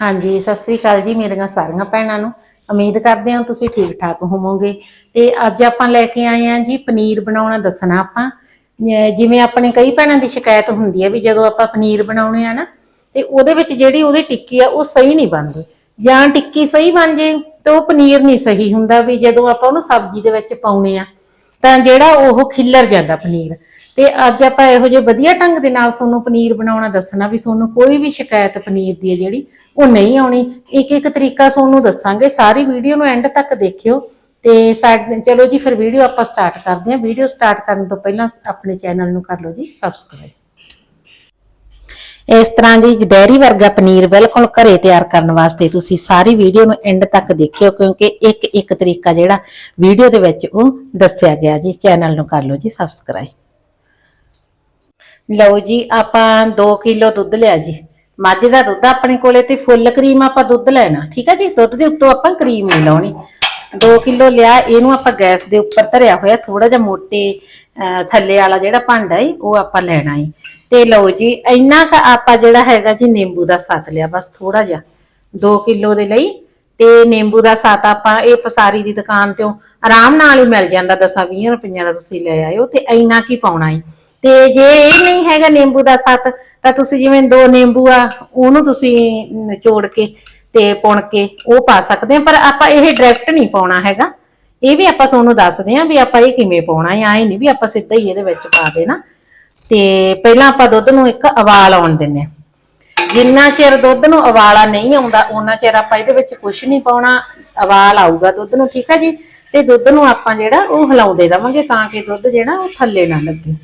ਹਾਂਜੀ, ਸਤਿ ਸ੍ਰੀ ਅਕਾਲ ਜੀ ਮੇਰੀਆਂ ਸਾਰੀਆਂ ਭੈਣਾਂ ਨੂੰ। ਉਮੀਦ ਕਰਦੇ ਹਾਂ ਤੁਸੀਂ ਠੀਕ ਠਾਕ ਹੋਵੋਗੇ। ਤੇ ਅੱਜ ਆਪਾਂ ਲੈ ਕੇ ਆਏ ਹਾਂ ਜੀ ਪਨੀਰ ਬਣਾਉਣਾ ਦੱਸਣਾ ਆਪਾਂ। ਜਿਵੇਂ ਆਪਣੇ ਕਈ ਭੈਣਾਂ ਦੀ ਸ਼ਿਕਾਇਤ ਹੁੰਦੀ ਹੈ ਵੀ ਜਦੋਂ ਆਪਾਂ ਪਨੀਰ ਬਣਾਉਣੇ ਆ ਨਾ, ਤੇ ਉਹਦੇ ਵਿੱਚ ਜਿਹੜੀ ਉਹਦੀ ਟਿੱਕੀ ਆ, ਉਹ ਸਹੀ ਨਹੀਂ ਬਣਦੀ। ਜਾਂ ਟਿੱਕੀ ਸਹੀ ਬਣ ਜੇ, ਤਾਂ ਉਹ ਪਨੀਰ ਨਹੀਂ ਸਹੀ ਹੁੰਦਾ ਵੀ ਜਦੋਂ ਆਪਾਂ ਉਹਨੂੰ ਸਬਜ਼ੀ ਦੇ ਵਿੱਚ ਪਾਉਣੇ ਆ, ਤਾਂ ਜਿਹੜਾ ਉਹ ਖਿੱਲਰ ਜਾਂਦਾ ਪਨੀਰ। ਤੇ ਅੱਜ ਆਪਾਂ ਇਹੋ ਜਿਹੇ ਵਧੀਆ ਢੰਗ ਦੇ ਨਾਲ ਤੁਹਾਨੂੰ ਪਨੀਰ ਬਣਾਉਣਾ ਦੱਸਣਾ ਵੀ ਤੁਹਾਨੂੰ ਕੋਈ ਵੀ ਸ਼ਿਕਾਇਤ ਪਨੀਰ ਦੀ ਹੈ ਜਿਹੜੀ, ਉਹ ਨਹੀਂ ਆਉਣੀ। ਇੱਕ ਇੱਕ ਤਰੀਕਾ ਤੁਹਾਨੂੰ ਦੱਸਾਂਗੇ, ਸਾਰੀ ਵੀਡੀਓ ਨੂੰ ਐਂਡ ਤੱਕ ਦੇਖਿਓ ਤੇ ਸਾਡੇ ਚਲੋ ਜੀ, ਫਿਰ ਵੀਡੀਓ ਆਪਾਂ ਸਟਾਰਟ ਕਰਦੇ ਹਾਂ। ਵੀਡੀਓ ਸਟਾਰਟ ਕਰਨ ਤੋਂ ਪਹਿਲਾਂ ਆਪਣੇ ਚੈਨਲ ਨੂੰ ਕਰ ਲਓ ਜੀ ਸਬਸਕ੍ਰਾਈਬ ਇਸ ਤਰ੍ਹਾਂ ਦੀ ਡੈਰੀ ਵਰਗਾ ਪਨੀਰ ਬਿਲਕੁਲ ਘਰੇ ਤਿਆਰ ਕਰਨ ਵਾਸਤੇ ਤੁਸੀਂ ਸਾਰੀ ਵੀਡੀਓ ਨੂੰ ਐਂਡ ਤੱਕ ਦੇਖਿਓ, ਕਿਉਂਕਿ ਇੱਕ ਇੱਕ ਤਰੀਕਾ ਜਿਹੜਾ ਵੀਡੀਓ ਦੇ ਵਿੱਚ ਉਹ ਦੱਸਿਆ ਗਿਆ ਜੀ। ਚੈਨਲ ਨੂੰ ਕਰ ਲਓ ਜੀ ਸਬਸਕ੍ਰਾਈਬ ਲਓ ਜੀ, ਆਪਾਂ 2 ਕਿਲੋ ਦੁੱਧ ਲਿਆ ਜੀ। ਮੱਝ ਦਾ ਦੁੱਧ ਆਪਣੇ ਕੋਲੇ ਤੇ ਫੁੱਲ ਕਰੀਮ ਆਪਾਂ ਦੁੱਧ ਲੈਣਾ, ਠੀਕ ਹੈ ਜੀ? ਦੁੱਧ ਦੇ ਉੱਤੋਂ ਆਪਾਂ ਕਰੀਮ ਨਹੀਂ ਲਾਉਣੀ। 2 ਕਿਲੋ ਲਿਆ, ਇਹਨੂੰ ਆਪਾਂ ਗੈਸ ਦੇ ਉੱਪਰ ਧਰਿਆ ਹੋਇਆ ਥੋੜਾ ਜਿਹਾ ਮੋਟੇ ਥੱਲੇ ਵਾਲਾ ਜਿਹੜਾ ਭਾਂਡਾ ਏ, ਉਹ ਆਪਾਂ ਲੈਣਾ ਏ। ਤੇ ਲਓ ਜੀ, ਇੰਨਾ ਕ ਆਪਾਂ ਜਿਹੜਾ ਹੈਗਾ ਜੀ, ਨਿੰਬੂ ਦਾ ਸੱਤ ਲਿਆ, ਬਸ ਥੋੜਾ ਜਿਹਾ। 2 ਕਿਲੋ ਦੇ ਲਈ, ਤੇ ਨਿੰਬੂ ਦਾ ਸੱਤ ਆਪਾਂ ਇਹ ਪਸਾਰੀ ਦੀ ਦੁਕਾਨ ਤੋਂ ਆਰਾਮ ਨਾਲ ਹੀ ਮਿਲ ਜਾਂਦਾ 10-20 ਰੁਪਈਆਂ ਦਾ ਤੁਸੀਂ ਲੈ ਆਇਓ, ਤੇ ਇੰਨਾ ਕੀ ਪਾਉਣਾ ਏ। ਤੇ ਜੇ ਇਹ ਨਹੀਂ ਹੈਗਾ ਨਿੰਬੂ ਦਾ ਸੱਤ, ਤਾਂ ਤੁਸੀਂ ਜਿਵੇਂ ਦੋ ਨਿੰਬੂ ਆ, ਉਹਨੂੰ ਤੁਸੀਂ ਨਿਚੋੜ ਕੇ ਤੇ ਪੁਣ ਕੇ ਉਹ ਪਾ ਸਕਦੇ ਆ, ਪਰ ਆਪਾਂ ਇਹ ਡਾਇਰੈਕਟ ਨਹੀਂ ਪਾਉਣਾ ਹੈਗਾ। ਇਹ ਵੀ ਆਪਾਂ ਤੁਹਾਨੂੰ ਦੱਸਦੇ ਆ ਵੀ ਆਪਾਂ ਇਹ ਕਿਵੇਂ ਪਾਉਣਾ ਹੈ, ਐ ਨਹੀਂ ਵੀ ਆਪਾਂ ਸਿੱਧਾ ਹੀ ਇਹਦੇ ਵਿੱਚ ਪਾ ਦੇਣਾ। ਤੇ ਪਹਿਲਾਂ ਆਪਾਂ ਦੁੱਧ ਨੂੰ ਇੱਕ ਉਬਾਲ ਆਉਣ ਦਿੰਨੇ ਆ। ਜਿੰਨਾ ਚਿਰ ਦੁੱਧ ਨੂੰ ਉਬਾਲਾ ਨਹੀਂ ਆਉਂਦਾ ਉਹਨਾਂ ਚਿਰ ਆਪਾਂ ਇਹਦੇ ਵਿੱਚ ਕੁਝ ਨਹੀਂ ਪਾਉਣਾ ਉਬਾਲ ਆਊਗਾ ਦੁੱਧ ਨੂੰ, ਠੀਕ ਆ ਜੀ? ਤੇ ਦੁੱਧ ਨੂੰ ਆਪਾਂ ਜਿਹੜਾ ਉਹ ਹਿਲਾਉਂਦੇ ਰਵਾਂਗੇ ਤਾਂ ਕਿ ਦੁੱਧ ਜਿਹੜਾ ਉਹ ਥੱਲੇ ਨਾ ਲੱਗੇ।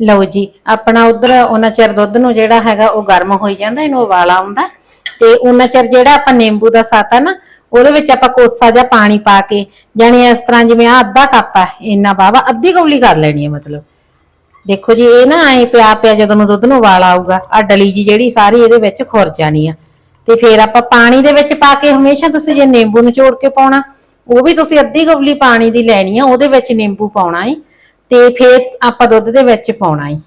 ਲਓ ਜੀ, ਆਪਣਾ ਉਧਰ ਉਹਨਾਂ ਚਿਰ ਦੁੱਧ ਨੂੰ ਜਿਹੜਾ ਹੈਗਾ ਉਹ ਗਰਮ ਹੋਈ ਜਾਂਦਾ, ਇਹਨੂੰ ਉਬਾਲਾ ਆਉਂਦਾ ਤੇ ਉਹਨਾਂ ਚਿਰ ਜਿਹੜਾ ਆਪਾਂ ਨਿੰਬੂ ਦਾ ਸਾਤਾ ਨਾ, ਉਹਦੇ ਵਿੱਚ ਆਪਾਂ ਕੋਸਾ ਜਿਹਾ ਪਾਣੀ ਪਾ ਕੇ ਜਾਨੀ ਇਸ ਤਰ੍ਹਾਂ ਜਿਵੇਂ ਆ ਅੱਧਾ ਕੱਪ ਆ ਇੰਨਾ ਬਾਵਾ ਅੱਧੀ ਕੌਲੀ ਕਰ ਲੈਣੀ ਹੈ ਮਤਲਬ। ਦੇਖੋ ਜੀ, ਇਹ ਨਾ ਐ ਪਿਆ ਪਿਆ ਜਦੋਂ ਨੂੰ ਦੁੱਧ ਨੂੰ ਉਬਾਲ ਆਊਗਾ ਆ ਡਲੀ ਜੀ ਜਿਹੜੀ ਸਾਰੀ ਇਹਦੇ ਵਿੱਚ ਖੁਰ ਜਾਣੀ ਆ। ਤੇ ਫਿਰ ਆਪਾਂ ਪਾਣੀ ਦੇ ਵਿੱਚ ਪਾ ਕੇ ਹਮੇਸ਼ਾ ਤੁਸੀਂ ਜੇ ਨਿੰਬੂ ਨਿਚੋੜ ਕੇ ਪਾਉਣਾ, ਉਹ ਵੀ ਤੁਸੀਂ ਅੱਧੀ ਕੌਲੀ ਪਾਣੀ ਦੀ ਲੈਣੀ ਆ, ਉਹਦੇ ਵਿੱਚ ਨਿੰਬੂ ਪਾਉਣਾ ਏ। ਤੇ ਫਿਰ ਆਪਾਂ ਦੁੱਧ ਦੇ ਵਿੱਚ ਪਾਉਣਾ ਏ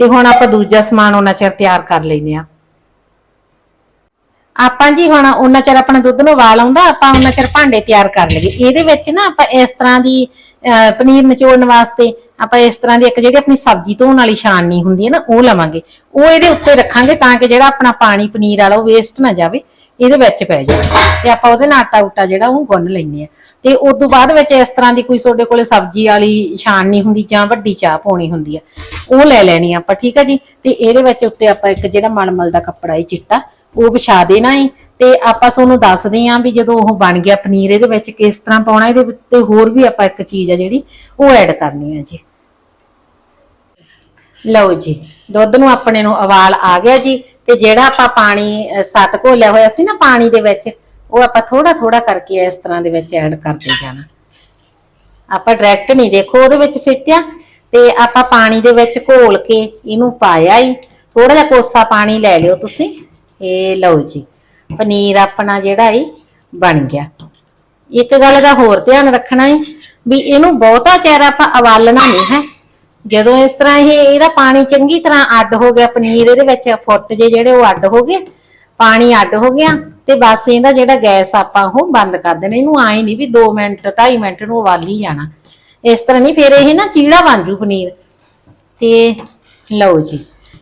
ਤੇ ਹੁਣ ਆਪਾਂ ਦੂਜਾ ਸਮਾਨ ਉਹਨਾਂ ਚਿਰ ਤਿਆਰ ਕਰ ਲੈਨੇ ਆ ਆਪਾਂ ਜੀ ਹੁਣ ਉਹਨਾਂ ਚਿਰ ਆਪਣਾ ਦੁੱਧ ਨੂੰ ਉਬਾਲ ਆਉਂਦਾ ਆਪਾਂ ਉਹਨਾਂ ਚਿਰ ਭਾਂਡੇ ਤਿਆਰ ਕਰ ਲਈਏ। ਇਹਦੇ ਵਿੱਚ ਨਾ ਆਪਾਂ ਇਸ ਤਰ੍ਹਾਂ ਦੀ ਅਹ, ਪਨੀਰ ਨਿਚੋੜਨ ਵਾਸਤੇ ਆਪਾਂ ਇਸ ਤਰ੍ਹਾਂ ਦੀ ਇੱਕ ਜਿਹੜੀ ਆਪਣੀ ਸਬਜ਼ੀ ਧੋਣ ਵਾਲੀ ਛਾਨਣੀ ਹੁੰਦੀ ਹੈ ਨਾ ਉਹ ਲਵਾਂਗੇ। ਉਹ ਇਹਦੇ ਉੱਤੇ ਰੱਖਾਂਗੇ ਤਾਂ ਕਿ ਜਿਹੜਾ ਆਪਣਾ ਪਾਣੀ ਪਨੀਰ ਵਾਲਾ ਉਹ ਵੇਸਟ ਨਾ ਜਾਵੇ। ਇਹਦੇ ਵਿੱਚ ਪੈ ਜਾਣਾ ਤੇ ਆਪਾਂ ਉਹਦੇ ਨਾਲ ਆਟਾ ਉਟਾ ਜਿਹੜਾ ਉਹ ਗੁੰਨ ਲੈਂਦੇ ਆ ਤੇ ਉਸ ਤੋਂ ਬਾਅਦ ਵਿੱਚ ਇਸ ਤਰ੍ਹਾਂ ਦੀ ਕੋਈ ਤੁਹਾਡੇ ਕੋਲੇ ਸਬਜ਼ੀ ਵਾਲੀ ਛਾਨਣੀ ਹੁੰਦੀ ਜਾਂ ਵੱਡੀ ਚਾਹ ਪਾਉਣੀ ਹੁੰਦੀ ਆ, ਉਹ ਲੈ ਲੈਣੀ ਆ ਆਪਾਂ, ਠੀਕ ਆ ਜੀ? ਤੇ ਇਹਦੇ ਵਿੱਚ ਉੱਤੇ ਆਪਾਂ ਇੱਕ ਜਿਹੜਾ ਮਲਮਲ ਦਾ ਕੱਪੜਾ ਹੈ, ਚਿੱਟਾ, ਉਹ ਵਿਛਾ ਦੇਣਾ ਹੈ ਤੇ ਆਪਾਂ ਤੁਹਾਨੂੰ ਦੱਸਦੇ ਆਂ ਵੀ ਜਦੋਂ ਉਹ ਬਣ ਗਿਆ ਪਨੀਰ, ਇਹਦੇ ਵਿੱਚ ਕਿਸ ਤਰ੍ਹਾਂ ਪਾਉਣਾ, ਇਹਦੇ ਉੱਤੇ ਹੋਰ ਵੀ ਆਪਾਂ ਇੱਕ ਚੀਜ਼ ਆ ਜਿਹੜੀ, ਉਹ ਐਡ ਕਰਨੀ ਆ ਜੀ। ਲਓ ਜੀ, ਦੁੱਧ ਨੂੰ ਆਪਣੇ ਨੂੰ ਉਬਾਲ ਆ ਗਿਆ ਜੀ। ਤੇ ਜਿਹੜਾ ਆਪਾਂ ਪਾਣੀ ਸੱਤ ਘੋਲਿਆ ਹੋਇਆ ਸੀ ਨਾ ਪਾਣੀ ਦੇ ਵਿੱਚ, ਉਹ ਆਪਾਂ ਥੋੜਾ ਥੋੜਾ ਕਰਕੇ ਇਸ ਤਰ੍ਹਾਂ ਦੇ ਵਿੱਚ ਐਡ ਕਰਦੇ ਜਾਣਾ। ਆਪਾਂ ਡਾਇਰੈਕਟ ਨਹੀਂ, ਦੇਖੋ ਉਹਦੇ ਵਿੱਚ ਸਿੱਟਿਆ ਤੇ ਆਪਾਂ ਪਾਣੀ ਦੇ ਵਿੱਚ ਘੋਲ ਕੇ ਇਹਨੂੰ ਪਾਇਆ ਹੀ। ਥੋੜਾ ਜਿਹਾ ਕੋਸਾ ਪਾਣੀ ਲੈ ਲਿਓ ਤੁਸੀਂ। ਇਹ ਲਓ ਜੀ, ਪਨੀਰ ਆਪਣਾ ਜਿਹੜਾ ਏ ਬਣ ਗਿਆ। ਇੱਕ ਗੱਲ ਦਾ ਹੋਰ ਧਿਆਨ ਰੱਖਣਾ ਹੈ ਵੀ ਇਹਨੂੰ ਬਹੁਤਾ ਚਿਰ ਆਪਾਂ ਉਬਾਲਣਾ ਨਹੀਂ ਹੈ। ਜਦੋਂ ਇਸ ਤਰ੍ਹਾਂ ਇਹ ਇਹਦਾ ਪਾਣੀ ਚੰਗੀ ਤਰ੍ਹਾਂ ਅੱਡ ਹੋ ਗਿਆ, ਪਨੀਰ ਇਹਦੇ ਵਿੱਚ ਫੁੱਟ ਜੇ ਜਿਹੜੇ ਉਹ ਅੱਡ ਹੋ ਗਏ, ਪਾਣੀ ਅੱਡ ਹੋ ਗਿਆ ਤੇ ਬਸ ਇਹਦਾ ਜਿਹੜਾ ਗੈਸ ਆਪਾਂ ਉਹ ਬੰਦ ਕਰ ਦੇਣਾ। ਇਹਨੂੰ ਆਏ ਨਹੀਂ ਵੀ 2 ਮਿੰਟ 2.5 ਮਿੰਟ ਨੂੰ ਉਬਾਲੀ ਜਾਣਾ। ਇਸ ਤਰ੍ਹਾਂ ਨਹੀਂ, ਫਿਰ ਇਹ ਨਾ ਚੀੜਾ ਬਣ ਜੂ ਪਨੀਰ। ਤੇ ਲਓ ਜੀ,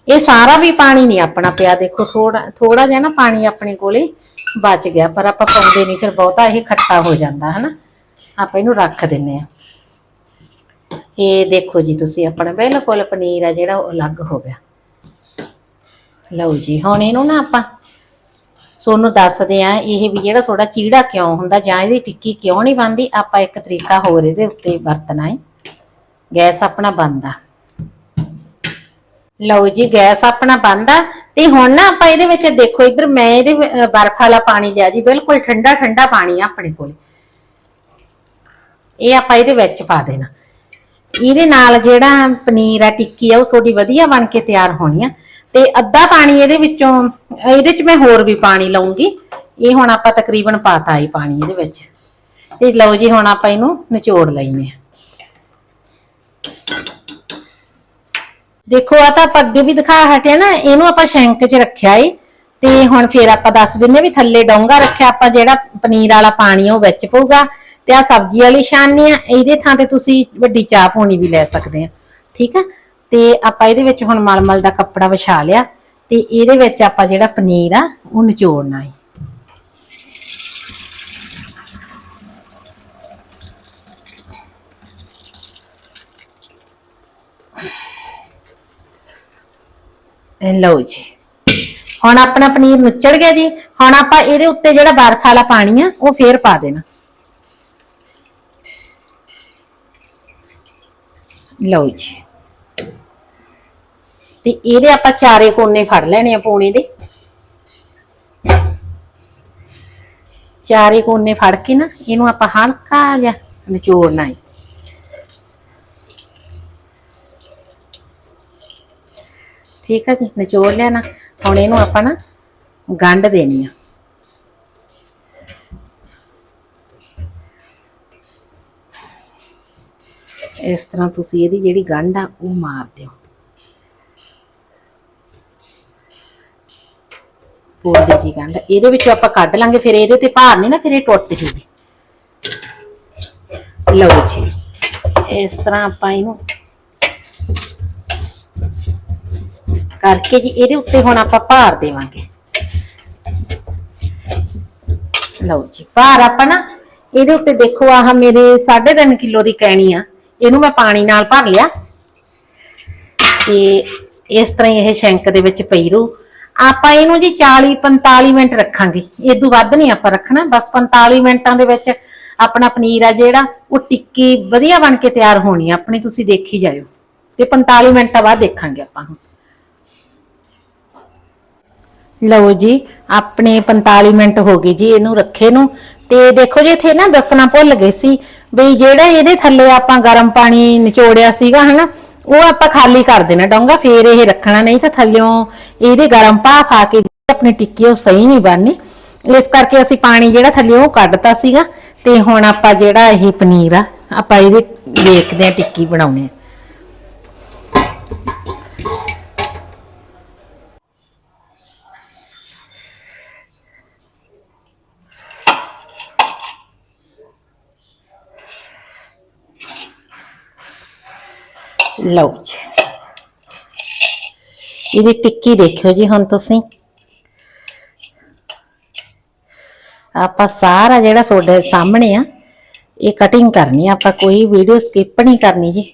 ਇਹ ਸਾਰਾ ਵੀ ਪਾਣੀ ਨਹੀਂ ਆਪਣਾ ਪਿਆ। ਦੇਖੋ ਥੋੜਾ ਥੋੜਾ ਜਿਹਾ ਨਾ ਪਾਣੀ ਆਪਣੇ ਕੋਲੇ ਬਚ ਗਿਆ, ਪਰ ਆਪਾਂ ਪਾਉਂਦੇ ਨਹੀਂ, ਫਿਰ ਬਹੁਤਾ ਇਹ ਖੱਟਾ ਹੋ ਜਾਂਦਾ, ਹਨਾ? ਆਪਾਂ ਇਹਨੂੰ ਰੱਖ ਦਿੰਨੇ ਆ ਇਹ ਦੇਖੋ ਜੀ ਤੁਸੀਂ ਆਪਣਾ, ਬਿਲਕੁਲ ਪਨੀਰ ਆ ਜਿਹੜਾ ਉਹ ਅਲੱਗ ਹੋ ਗਿਆ। ਲਓ ਜੀ, ਹੁਣ ਇਹਨੂੰ ਨਾ ਆਪਾਂ ਸੋਨੂੰ ਦੱਸਦੇ ਆ ਇਹ ਵੀ ਜਿਹੜਾ ਥੋੜਾ ਚੀੜਾ ਕਿਉਂ ਹੁੰਦਾ ਜਾਂ ਇਹਦੀ ਟਿੱਕੀ ਕਿਉਂ ਨਹੀਂ ਬਣਦੀ, ਆਪਾਂ ਇੱਕ ਤਰੀਕਾ ਹੋਰ ਇਹਦੇ ਉੱਤੇ ਵਰਤਣਾ ਹੈ। ਗੈਸ ਆਪਣਾ ਬੰਦ ਆ। ਲਓ ਜੀ, ਗੈਸ ਆਪਣਾ ਬੰਦ ਆ ਤੇ ਹੁਣ ਨਾ ਆਪਾਂ ਇਹਦੇ ਵਿੱਚ ਦੇਖੋ, ਇੱਧਰ ਮੈਂ ਇਹਦੇ ਬਰਫ਼ ਵਾਲਾ ਪਾਣੀ ਲਿਆ ਜੀ, ਬਿਲਕੁਲ ਠੰਡਾ ਠੰਡਾ ਪਾਣੀ ਆ ਆਪਣੇ ਕੋਲ। ਇਹ ਆਪਾਂ ਇਹਦੇ ਵਿੱਚ ਪਾ ਦੇਣਾ। ਇਹਦੇ ਨਾਲ ਜਿਹੜਾ ਪਨੀਰ ਆ, ਟਿੱਕੀ ਆ, ਉਹ ਥੋੜੀ ਵਧੀਆ ਬਣ ਕੇ ਤਿਆਰ ਹੋਣੀ ਆ। ਤੇ ਅੱਧਾ ਪਾਣੀ ਇਹਦੇ ਵਿੱਚੋਂ, ਇਹਦੇ ਚ ਮੈਂ ਹੋਰ ਵੀ ਪਾਣੀ ਲਾਉਂਗੀ ਇਹ ਹੁਣ ਆਪਾਂ ਤਕਰੀਬਨ ਪਾਤਾ ਹੀ ਪਾਣੀ ਇਹਦੇ ਵਿੱਚ। ਤੇ ਲਓ ਜੀ, ਹੁਣ ਆਪਾਂ ਇਹਨੂੰ ਨਿਚੋੜ ਲੈਨੇ ਆ ਦੇਖੋ, ਆ ਤਾਂ ਆਪਾਂ ਅੱਗੇ ਵੀ ਦਿਖਾ ਹਟਿਆ ਨਾ, ਇਹਨੂੰ ਆਪਾਂ ਸ਼ੈਂਕ 'ਚ ਰੱਖਿਆ ਏ। ਤੇ ਹੁਣ ਫੇਰ ਆਪਾਂ ਦੱਸ ਦਿੰਨੇ ਵੀ ਥੱਲੇ ਡੋਂਗਾ ਰੱਖਿਆ, ਆਪਾਂ ਜਿਹੜਾ ਪਨੀਰ ਵਾਲਾ ਪਾਣੀ ਆ ਉਹ ਵਿੱਚ ਪਊਗਾ। ਤੇ ਆ ਸਬਜ਼ੀ ਵਾਲੀ ਛਾਨਣੀ ਆ, ਇਹਦੇ ਥਾਂ ਤੇ ਤੁਸੀਂ ਵੱਡੀ ਚਾਹ ਪੋਣੀ ਵੀ ਲੈ ਸਕਦੇ ਆ, ਠੀਕ ਆ? ਤੇ ਆਪਾਂ ਇਹਦੇ ਵਿੱਚ ਹੁਣ ਮਲਮਲ ਦਾ ਕੱਪੜਾ ਵਿਛਾ ਲਿਆ, ਤੇ ਇਹਦੇ ਵਿੱਚ ਆਪਾਂ ਜਿਹੜਾ ਪਨੀਰ ਆ, ਉਹ ਨਿਚੋੜਨਾ ਹੈ ਲਓ ਜੀ। ਹੁਣ ਆਪਣਾ ਪਨੀਰ ਨੁੱਚੜ ਗਿਆ ਜੀ, ਹੁਣ ਆਪਾਂ ਇਹਦੇ ਉੱਤੇ ਜਿਹੜਾ ਬਰਫ ਵਾਲਾ ਪਾਣੀ ਆ, ਉਹ ਫੇਰ ਪਾ ਦੇਣਾ। ਲਓ ਜੀ। ਤੇ ਇਹਦੇ ਆਪਾਂ ਚਾਰੇ ਕੋਨੇ ਫੜ ਲੈਣੇ ਆ ਪੌਣੇ ਦੇ। ਚਾਰੇ ਕੋਨੇ ਫੜ ਕੇ ਨਾ ਇਹਨੂੰ ਆਪਾਂ ਹਲਕਾ ਜਿਹਾ ਨਿਚੋੜਨਾ ਹੈ। ਠੀਕ ਹੈ ਜੀ, ਨਿਚੋੜ ਲਿਆ ਨਾ। ਹੁਣ ਇਹਨੂੰ ਆਪਾਂ ਨਾ ਗੰਢ ਦੇਣੀ ਆ। ਇਸ ਤਰ੍ਹਾਂ ਤੁਸੀਂ ਇਹਦੀ ਜਿਹੜੀ ਗੰਢ ਆ, ਉਹ ਮਾਰ ਦਿਓ। ਪੂਰੀ ਜੀ ਗੰਢ, ਇਹਦੇ ਵਿੱਚੋਂ ਆਪਾਂ ਕੱਢ ਲਾਂਗੇ, ਫਿਰ ਇਹਦੇ ਤੇ ਭਾਰ ਨਹੀਂ ਨਾ, ਫਿਰ ਇਹ ਟੁੱਟ ਜੂਗੀ। ਲਓ ਜੀ, ਇਸ ਤਰ੍ਹਾਂ ਆਪਾਂ ਇਹਨੂੰ ਕਰਕੇ ਜੀ, ਇਹਦੇ ਉੱਤੇ ਹੁਣ ਆਪਾਂ ਭਾਰ ਦੇਵਾਂਗੇ। ਲਓ ਜੀ, ਭਾਰ ਆਪਾਂ ਨਾ, ਇਹਦੇ ਉੱਤੇ ਦੇਖੋ, ਆਹ ਮੇਰੇ 3.5 ਕਿਲੋ ਦੀ ਕੈਣੀ ਆ। ਇਹਨੂੰ ਮੈਂ ਪਾਣੀ ਨਾਲ ਭਰ ਲਿਆ ਤੇ ਇਸ ਤਰ੍ਹਾਂ ਹੀ ਇਹ ਸ਼ੈਂਕ ਦੇ ਵਿੱਚ ਪਈ ਰੂ ਆਪਾਂ ਇਹਨੂੰ ਜੀ 40 45 ਮਿੰਟ ਰੱਖਾਂਗੇ। ਇਦੋਂ ਵੱਧ ਨਹੀਂ ਆਪਾਂ ਰੱਖਣਾ। ਬਸ 45 ਮਿੰਟਾਂ ਦੇ ਵਿੱਚ ਆਪਣਾ ਪਨੀਰ ਆ ਜਿਹੜਾ, ਉਹ ਟਿੱਕੀ ਵਧੀਆ ਬਣ ਕੇ ਤਿਆਰ ਹੋਣੀ ਆ। ਆਪਣੀ ਤੁਸੀਂ ਦੇਖੀ ਜਾਇਓ। ਤੇ 45 ਮਿੰਟਾਂ ਬਾਅਦ ਦੇਖਾਂਗੇ ਆਪਾਂ ਹੁਣ। ਲਓ ਜੀ, ਆਪਣੇ 45 ਮਿੰਟ ਹੋ ਗਏ ਜੀ ਇਹਨੂੰ ਰੱਖੇ ਨੂੰ। ਤੇ ਦੇਖੋ ਜੀ, ਇੱਥੇ ਨਾ ਦੱਸਣਾ ਭੁੱਲ ਗਏ ਸੀ ਬਈ ਜਿਹੜਾ ਇਹਦੇ ਥੱਲੇ ਆਪਾਂ ਗਰਮ ਪਾਣੀ ਨਿਚੋੜਿਆ ਸੀਗਾ, ਹਨਾ, ਉਹ ਆਪਾਂ ਖਾਲੀ ਕਰ ਦੇਣਾ ਡੋਂਗਾ, ਫੇਰ ਇਹ ਰੱਖਣਾ ਨਹੀਂ ਤਾਂ ਥੱਲਿਓਂ ਇਹਦੇ ਗਰਮ ਭਾਫ ਆ ਕੇ ਆਪਣੀ ਟਿੱਕੀ ਉਹ ਸਹੀ ਨਹੀਂ ਬਣਨੀ। ਇਸ ਕਰਕੇ ਅਸੀਂ ਪਾਣੀ ਜਿਹੜਾ ਥੱਲੇ ਉਹ ਕੱਢਤਾ ਸੀਗਾ, ਤੇ ਹੁਣ ਆਪਾਂ ਜਿਹੜਾ ਇਹ ਪਨੀਰ ਆ, ਆਪਾਂ ਇਹਦੇ ਵੇਖਦੇ ਆ ਟਿੱਕੀ ਬਣਾਉਣੇ ਆ। ਲਓ ਜੀ। ਇਹਦੀ ਟਿੱਕੀ ਦੇਖਿਓ ਜੀ ਹੁਣ ਤੁਸੀਂ। ਆਪਾਂ ਸਾਰਾ ਜਿਹੜਾ ਤੁਹਾਡੇ ਸਾਹਮਣੇ ਆ, ਇਹ ਕਟਿੰਗ ਕਰਨੀ ਆਪਾਂ ਕੋਈ ਵੀਡੀਓ ਸਕਿਪ ਨਹੀਂ ਕਰਨੀ ਜੀ।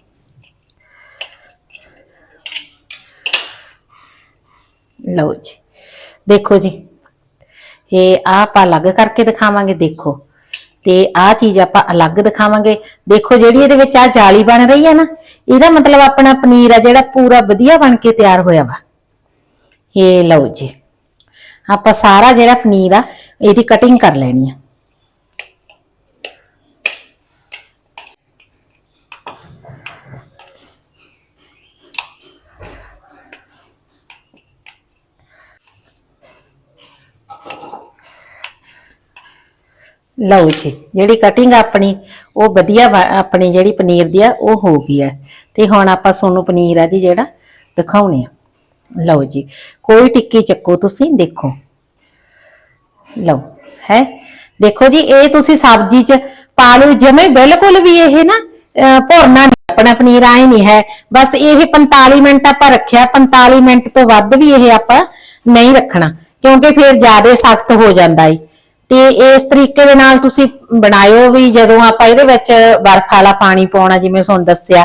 ਲਓ ਜੀ। ਦੇਖੋ ਜੀ, ਇਹ ਆਹ ਆਪਾਂ ਅਲੱਗ ਕਰਕੇ ਦਿਖਾਵਾਂਗੇ, ਦੇਖੋ। ਤੇ ਆਹ ਚੀਜ਼ ਆਪਾਂ ਅਲੱਗ ਦਿਖਾਵਾਂਗੇ। ਦੇਖੋ ਜਿਹੜੀ ਇਹਦੇ ਵਿੱਚ ਆ ਜਾਲੀ ਬਣ ਰਹੀ ਹੈ ਨਾ, ਇਹਦਾ ਮਤਲਬ ਆਪਣਾ ਪਨੀਰ ਆ ਜਿਹੜਾ ਪੂਰਾ ਵਧੀਆ ਬਣ ਕੇ ਤਿਆਰ ਹੋਇਆ ਵਾ। ਇਹ ਲਓ ਜੀ। ਆਪਾਂ ਸਾਰਾ ਜਿਹੜਾ ਪਨੀਰ ਆ, ਇਹਦੀ ਕਟਿੰਗ ਕਰ ਲੈਣੀ ਆ। ਲਓ ਜੀ ਜਿਹੜੀ ਕਟਿੰਗ ਆਪਣੀ ਉਹ ਵਧੀਆ ਵਾ- ਆਪਣੀ ਜਿਹੜੀ ਪਨੀਰ ਦੀ ਆ ਉਹ ਹੋ ਗਈ ਹੈ ਤੇ ਹੁਣ ਆਪਾਂ ਸੋਨੂੰ ਪਨੀਰ ਆ ਜੀ ਜਿਹੜਾ ਦਿਖਾਉਣੇ ਆ। ਲਓ ਜੀ ਕੋਈ ਟਿੱਕੀ ਚੱਕੋ ਤੁਸੀਂ ਦੇਖੋ। ਲਓ ਹੈ? ਦੇਖੋ ਜੀ ਇਹ ਤੁਸੀਂ ਸਬਜ਼ੀ ਚ ਪਾ ਲਓ ਜਿਵੇਂ ਬਿਲਕੁਲ ਵੀ ਇਹ ਨਾ ਅਹ, ਭੁਰਨਾ ਨਹੀਂ ਆਪਣਾ ਪਨੀਰ ਆਏ ਨਹੀਂ ਹੈ। ਬਸ ਇਹ 45 ਮਿੰਟ ਆਪਾਂ ਰੱਖਿਆ 45 ਮਿੰਟ ਤੋਂ ਵੱਧ ਵੀ ਇਹ ਆਪਾਂ ਨਹੀਂ ਰੱਖਣਾ ਕਿਉਂਕਿ ਫਿਰ ਜ਼ਿਆਦਾ ਸਖਤ ਹੋ ਜਾਂਦਾ ਏ। ਤੇ ਇਸ ਤਰੀਕੇ ਦੇ ਨਾਲ ਤੁਸੀਂ ਬਣਾਇਓ ਵੀ ਜਦੋਂ ਆਪਾਂ ਇਹਦੇ ਵਿੱਚ ਬਰਫ਼ ਵਾਲਾ ਪਾਣੀ ਪਾਉਣਾ, ਜਿਵੇਂ ਤੁਹਾਨੂੰ ਦੱਸਿਆ।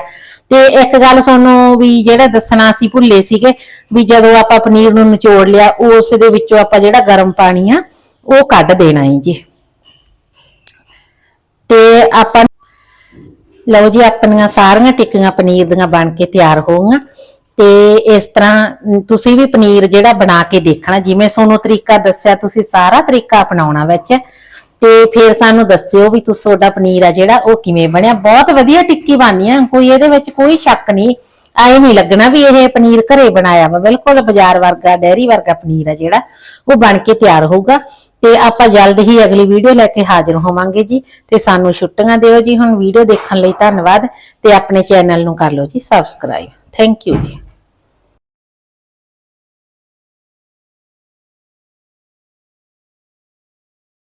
ਤੇ ਇੱਕ ਗੱਲ ਤੁਹਾਨੂੰ ਵੀ ਜਿਹੜਾ ਦੱਸਣਾ ਸੀ ਭੁੱਲੇ ਸੀਗੇ ਵੀ ਜਦੋਂ ਆਪਾਂ ਪਨੀਰ ਨੂੰ ਨਿਚੋੜ ਲਿਆ, ਉਸ ਦੇ ਵਿੱਚੋਂ ਆਪਾਂ ਜਿਹੜਾ ਗਰਮ ਪਾਣੀ ਆ, ਉਹ ਕੱਢ ਦੇਣਾ ਹੈ ਜੀ। ਤੇ ਆਪਾਂ ਲਓ ਜੀ, ਆਪਣੀਆਂ ਸਾਰੀਆਂ ਟਿੱਕੀਆਂ ਪਨੀਰ ਦੀਆਂ ਬਣ ਕੇ ਤਿਆਰ ਹੋ ਤੇ ਇਸ ਤਰ੍ਹਾਂ ਤੁਸੀਂ ਵੀ ਪਨੀਰ ਜਿਹੜਾ ਬਣਾ ਕੇ ਦੇਖਣਾ, ਜਿਵੇਂ ਤੁਹਾਨੂੰ ਤਰੀਕਾ ਦੱਸਿਆ, ਤੁਸੀਂ ਸਾਰਾ ਤਰੀਕਾ ਅਪਣਾਉਣਾ ਵਿੱਚ। ਤੇ ਫਿਰ ਸਾਨੂੰ ਦੱਸਿਓ ਵੀ ਤੁਸੀਂ, ਤੁਹਾਡਾ ਪਨੀਰ ਆ ਜਿਹੜਾ, ਉਹ ਕਿਵੇਂ ਬਣਿਆ? ਬਹੁਤ ਵਧੀਆ ਟਿੱਕੀ ਬਣੀ ਆ, ਕੋਈ ਇਹਦੇ ਵਿੱਚ ਕੋਈ ਸ਼ੱਕ ਨਹੀਂ। ਆਏ ਨਹੀਂ ਲੱਗਣਾ ਵੀ ਇਹ ਪਨੀਰ ਘਰੇ ਬਣਾਇਆ ਵਾ। ਬਿਲਕੁਲ ਬਾਜ਼ਾਰ ਵਰਗਾ, ਡੈਰੀ ਵਰਗਾ ਪਨੀਰ ਆ ਜਿਹੜਾ, ਉਹ ਬਣ ਕੇ ਤਿਆਰ ਹੋਊਗਾ। ਤੇ ਆਪਾਂ ਜਲਦ ਹੀ ਅਗਲੀ ਵੀਡੀਓ ਲੈ ਕੇ ਹਾਜ਼ਰ ਹੋਵਾਂਗੇ ਜੀ। ਤੇ ਸਾਨੂੰ ਛੁੱਟੀਆਂ ਦਿਓ ਜੀ। ਹੁਣ ਵੀਡੀਓ ਦੇਖਣ ਲਈ ਧੰਨਵਾਦ। ਤੇ ਆਪਣੇ ਚੈਨਲ ਨੂੰ ਕਰ ਲਓ ਜੀ, ਸਬਸਕ੍ਰਾਈਬ। ਥੈਂਕ ਯੂ ਜੀ।